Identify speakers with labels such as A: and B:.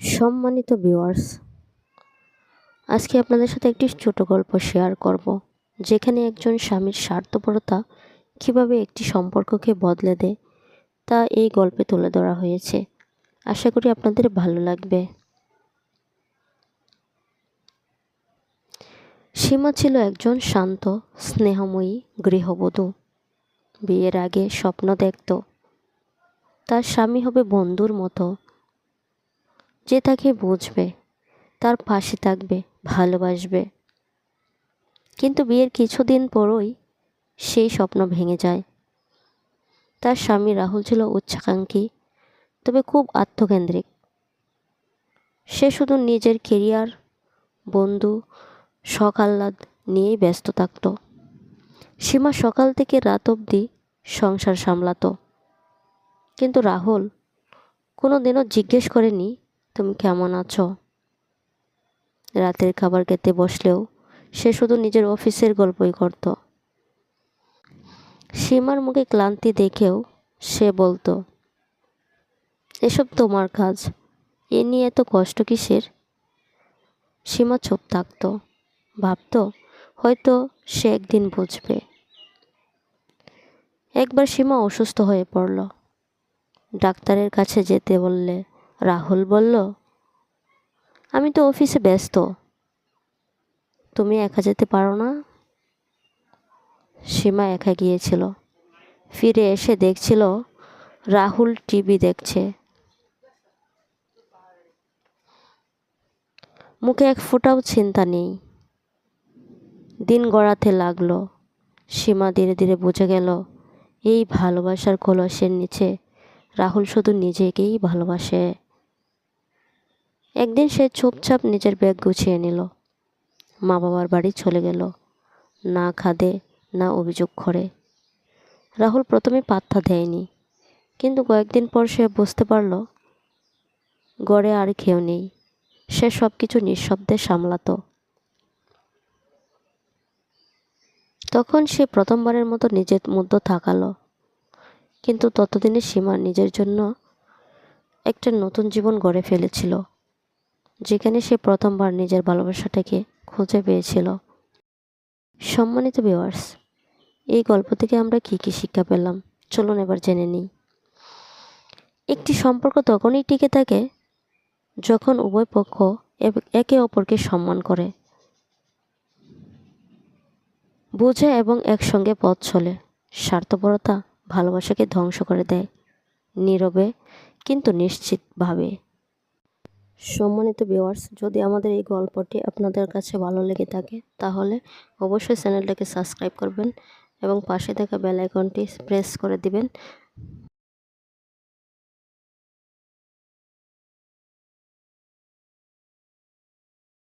A: সম্মানিত ভিউয়ার্স আজকে আপনাদের সাথে একটি ছোট গল্প শেয়ার করব, যেখানে একজন স্বামীর স্বার্থপরতা কীভাবে একটি সম্পর্ককে বদলে দেয়, তা এই গল্পে তুলে ধরা হয়েছে। আশা করি আপনাদের ভালো লাগবে। সীমা ছিল একজন শান্ত, স্নেহময়ী গৃহবধূ। বিয়ের আগে স্বপ্ন দেখত। তার স্বামী হবে বন্ধুর মতো। যে তাকে বুঝবে, তার পাশে থাকবে, ভালোবাসবে। কিন্তু বিয়ের কিছুদিন পরই সেই স্বপ্ন ভেঙে যায়। তার স্বামী রাহুল ছিল উচ্চাকাঙ্ক্ষী, তবে খুব আত্মকেন্দ্রিক। সে শুধু নিজের কেরিয়ার, বন্ধু, শখ আহ্লাদ নিয়েই ব্যস্ত থাকত। সীমা সকাল থেকে রাত অবধি সংসার সামলাতো। কিন্তু রাহুল কোনো দিনও জিজ্ঞেস করেনি তুমি কেমন আছো? রাতের খাবার খেতে বসলেও সে শুধু নিজের অফিসের গল্পই করত। সীমার মুখে ক্লান্তি দেখেও সে বলতো, এসব তোমার কাজ, এ নিয়ে এত কষ্ট কিসের? সীমা চুপ থাকতো, ভাবতো হয়তো সে একদিন বুঝবে। একবার সীমা অসুস্থ হয়ে পড়ল। ডাক্তারের কাছে যেতে বললে রাহুল বলল, আমি তো অফিসে ব্যস্ত। তুমি একা যেতে পারো না? সীমা একা গিয়েছিল। ফিরে এসে দেখছিল, রাহুল টিভি দেখছে। মুখে এক ফোঁটাও চিন্তা নেই। দিন গড়াতে লাগল। সীমা ধীরে ধীরে বুঝে গেল, এই ভালোবাসার কলসের নিচে রাহুল শুধু নিজেকেই ভালোবাসে। একদিন সে চুপচাপ নিজের ব্যাগ গুছিয়ে নিল। মা বাবার বাড়ি চলে গেল। না খাদে, না অভিযোগ করে। রাহুল প্রথমে পাত্তা দেয়নি, কিন্তু কয়েকদিন পর সে বুঝতে পারল, গড়ে আর কেউ নেই। সে সব কিছু নিঃশব্দে সামলাতো। তখন সে প্রথমবারের মতো নিজের মধ্যে থাকালো, কিন্তু ততদিনে সীমা নিজের জন্য একটা নতুন জীবন গড়ে ফেলেছিল। যেখানে সে প্রথমবার নিজের ভালোবাসাটাকে খুঁজে পেয়েছিল। সম্মানিত ভিউয়ার্স এই গল্প থেকে আমরা কী কী শিক্ষা পেলাম? চলুন এবার জেনে নিই। একটি সম্পর্ক তখনই টিকে থাকে যখন উভয় পক্ষ একে অপরকে সম্মান করে। বোঝে এবং একসঙ্গে পথ চলে, স্বার্থপরতা ভালোবাসাকে ধ্বংস করে দেয়, নীরবে কিন্তু নিশ্চিতভাবে। সম্মানিত ভিউয়ার্স যদি আমাদের এই গল্পটি আপনাদের কাছে ভালো লেগে থাকে, তাহলে অবশ্যই চ্যানেলটাকে সাবস্ক্রাইব করবেন এবং পাশে থাকা বেল আইকনটি প্রেস করে দিবেন।